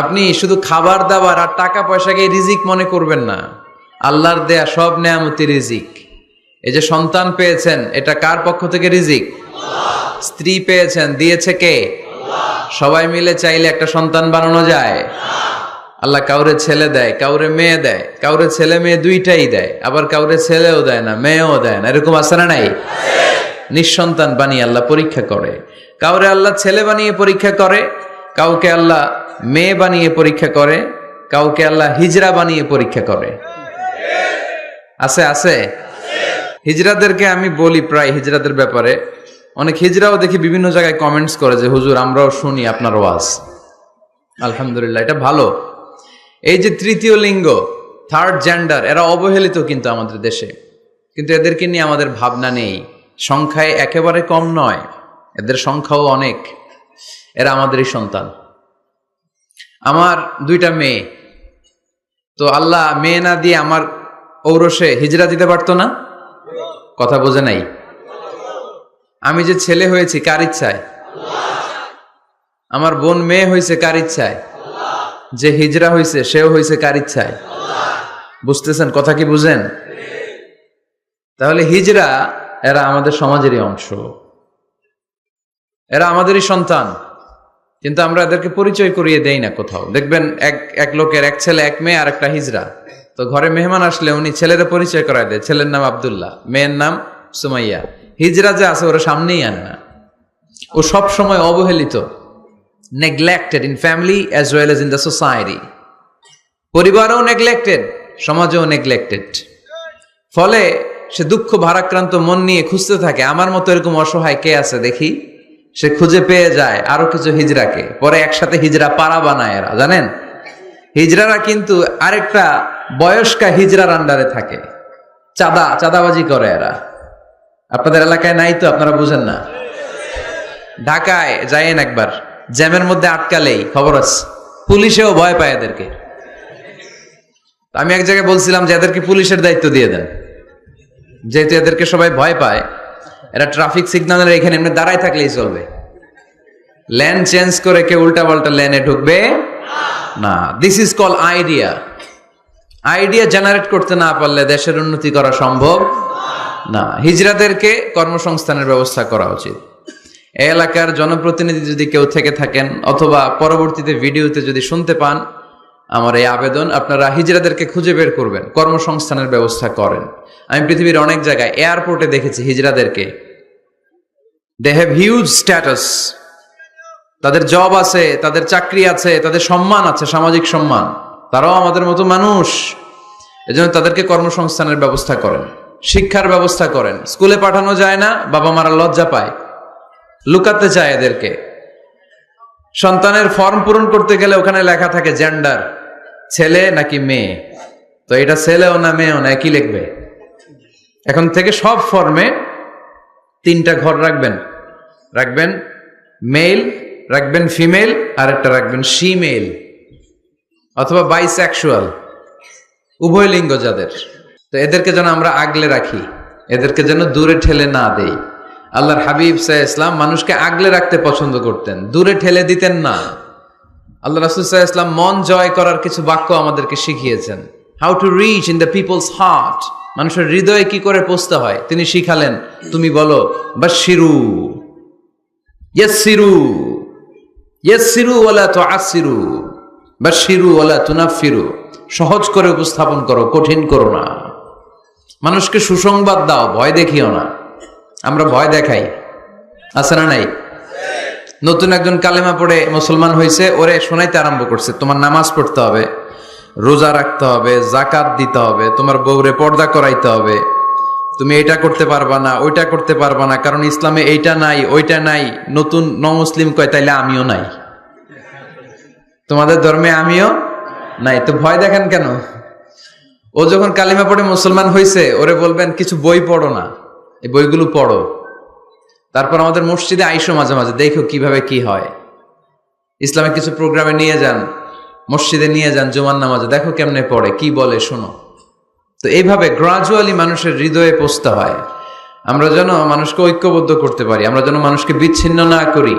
আপনি শুধু খাবার দাবার আর টাকা পয়সাকে রিজিক মনে করবেন না। আল্লাহর দেয়া সব নেয়ামতি রিজিক। এই যে সন্তান পেয়েছেন, এটা কার পক্ষ থেকে রিজিক? স্ত্রী পেয়েছেন, দিয়েছে কে? সবাই মিলে চাইলে একটা সন্তান বানানো যায়। আল্লাহ কাউরে ছেলে দেয়, কাউরে মেয়ে দেয়, কাউরে ছেলে মেয়ে দুইটাই দেয়, আবার কাউরে ছেলেও দেয় না, মেয়েও দেয় না। এরকম আছে না নাই? নিঃসন্তান বানিয়ে আল্লাহ পরীক্ষা করে। কাউরে আল্লাহ ছেলে বানিয়ে পরীক্ষা করে, কাউকে আল্লাহ মেয়ে বানিয়ে পরীক্ষা করে, কাউকে আল্লাহ হিজরা বানিয়ে পরীক্ষা করে। আছে আছে? হিজরাদেরকে আমি বলি প্রায় হিজরাদের ব্যাপারে। অনেক হিজরাও দেখি বিভিন্ন জায়গায় কমেন্টস করে যে, হুজুর, আমরাও শুনি আপনার ওয়াজ। আলহামদুলিল্লাহ, এটা ভালো। এই যে তৃতীয় লিঙ্গ থার্ড জেন্ডার এরা অবহেলিত কিন্তু আমাদের দেশে। কিন্তু এদেরকে নিয়ে আমাদের ভাবনা নেই। সংখ্যায় একেবারে কম নয়, এদের সংখ্যাও অনেক। এরা আমাদেরই সন্তান। আমার দুইটা মেয়ে। তো আল্লাহ মেয়ে না দিয়ে আমার ঔরসে হিজরা দিতে পারতো না? কথা বোঝে নাই। আমি যে ছেলে হয়েছি, কার ইচ্ছায়? আমার বোন মেয়ে হয়েছে, কার ইচ্ছায়? যে হিজরা হয়েছে, সেও হয়েছে, কার ইচ্ছায়? বুঝতেছেন কথা কি বুঝেন? তাহলে হিজরা এরা আমাদের সমাজেরই অংশ। এরা আমাদেরই সন্তান। কিন্তু আমরা এদেরকে পরিচয় করিয়ে দেই না কোথাও। দেখবেন এক এক লোকের এক ছেলে, এক মেয়ে আর একটা হিজরা। তো ঘরে মেহমান আসলে উনি ছেলের পরিচয় করায় দেয়। ছেলের নাম আবদুল্লাহ, মেয়ের নাম সুমাইয়া। হিজরা যে আছে, ওরা সামনেই আন না। ও সব সময় অবহেলিত neglected in family as well as in the society পরিবারও নেগলেক্টেড সমাজেও নেগলেক্টেড ফলে সে দুঃখ ভারাক্রান্ত মন নিয়ে খুঁজতে থাকে, আমার মতো এরকম অসহায় কে আছে দেখি? সে খুঁজে পেয়ে যায় আরও কিছু হিজড়াকে পরে একসাথে হিজড়া পাড়া বানায় এরা, জানেন? হিজড়ারা কিন্তু আরেকটা বয়স্কা হিজড়ার আন্ডারে থাকে। চাঁদা, চাঁদাবাজি করে এরা। আপনাদের এলাকায় নাই তো, আপনারা বুঝেন না? ঢাকায় যাইয়েন একবার, জ্যামের মধ্যে আটকালেই, খবর আছে। পুলিশেও ভয় পায় এদেরকে। আমি এক জায়গায় বলছিলাম যে এদেরকে পুলিশের দায়িত্ব দিয়ে দেন। যেহেতু এদেরকে সবাই ভয় পায়, এরা ট্রাফিক সিগন্যালের এখানে এমনি দাঁড়ায় থাকলেই চলবে। ল্যান চেঞ্জ করে কেউ উল্টা পাল্টা ল্যানে ঢুকবে? না। This is call idea idea generate করতে না পারলে দেশের উন্নতি করা সম্ভব না। হিজরাদেরকে কর্মসংস্থানের ব্যবস্থা করা উচিত। এলাকার জনপ্রতিনিধি যদি কেউ থেকে থাকেন অথবা পরবর্তীতে ভিডিওতে যদি শুনতে পান, আমার এই আবেদন আপনারা হিজরাদেরকে খুঁজে বের করবেন, কর্মসংস্থানের ব্যবস্থা করেন। আমি পৃথিবীর অনেক জায়গায় এয়ারপোর্টে দেখেছি হিজরাদেরকে দে হ্যাভ হিউজ স্ট্যাটাস তাদের জব আছে, তাদের চাকরি আছে, তাদের সম্মান আছে, সামাজিক সম্মান। তারাও আমাদের মতো মানুষ। এজন্য তাদেরকে কর্মসংস্থানের ব্যবস্থা করেন, শিক্ষার ব্যবস্থা করেন। স্কুলে পাঠানো যায় না, বাবা মারা লজ্জা পায়। লুকাতে চায় এদেরকে। সন্তানের ফর্ম পূরণ করতে গেলে ওখানে লেখা থাকে জেন্ডার ছেলে নাকি মেয়ে। তো এটা ছেলেও না মেয়েও না, একই লিখবে। এখন থেকে সব ফর্মে তিনটা ঘর রাখবেন। রাখবেন মেল রাখবেন ফিমেল আর একটা রাখবেন শিমেল, অথবা বাইসেক্সুয়াল উভয় লিঙ্গ যাদের তো এদেরকে যেন আমরা আগলে রাখি, এদেরকে যেন দূরে ঠেলে না দেই। আল্লাহর হাবিব সাহ ইসলাম মানুষকে আগলে রাখতে পছন্দ করতেন, দূরে ঠেলে দিতেন না। আল্লাহ রাসুল সাহ ইসলাম মন জয় করার কিছু বাক্য আমাদেরকে শিখিয়েছেন। How to reach in the people's heart মানুষের হৃদয়ে কি করে পৌঁছতে হয়? তিনি শিখালেন, তুমি বলো বা শিরু ইয়াসিরু বাশিরু ওয়ালা তুনাফিরু সহজ করে উপস্থাপন করো, কঠিন করো না। মানুষকে সুসংবাদ দাও, ভয় দেখিও না। আমরা ভয় দেখাই। আছে না নাই? নতুন একজন কালেমা পড়ে মুসলমান হয়েছে ওরে শোনাইতে আরম্ভ করছে, তোমার নামাজ পড়তে হবে, রোজা রাখতে হবে জাকাত দিতে হবে, তোমার বউরে পর্দা করাইতে হবে। তুমি এটা করতে পারবা না, ওইটা করতে পারবা না, কারণ ইসলামে এইটা নাই, ওইটা নাই, নতুন ন মুসলিম কয়, তাইলে আমিও নাই। তোমাদের ধর্মে আমিও নাই। তো ভয় দেখেন কেন? ও যখন কালিমা পড়ে মুসলমান হয়েছে ওরে বলবেন, কিছু বই পড়ো না, এই বইগুলো পড়ো। তারপর আমাদের মসজিদে আইসো মাঝে মাঝে, দেখো কীভাবে কি হয়। ইসলামিক কিছু প্রোগ্রামে নিয়ে যান, মসজিদে নিয়ে যান জুমান নামাজে, দেখো কেমনে পড়ে, কি বলে, শোনো। তো এইভাবে গ্রাজুয়ালি মানুষের হৃদয়ে পৌঁছতে হয়। আমরা যেন মানুষকে ঐক্যবদ্ধ করতে পারি, আমরা যেন মানুষকে বিচ্ছিন্ন না করি।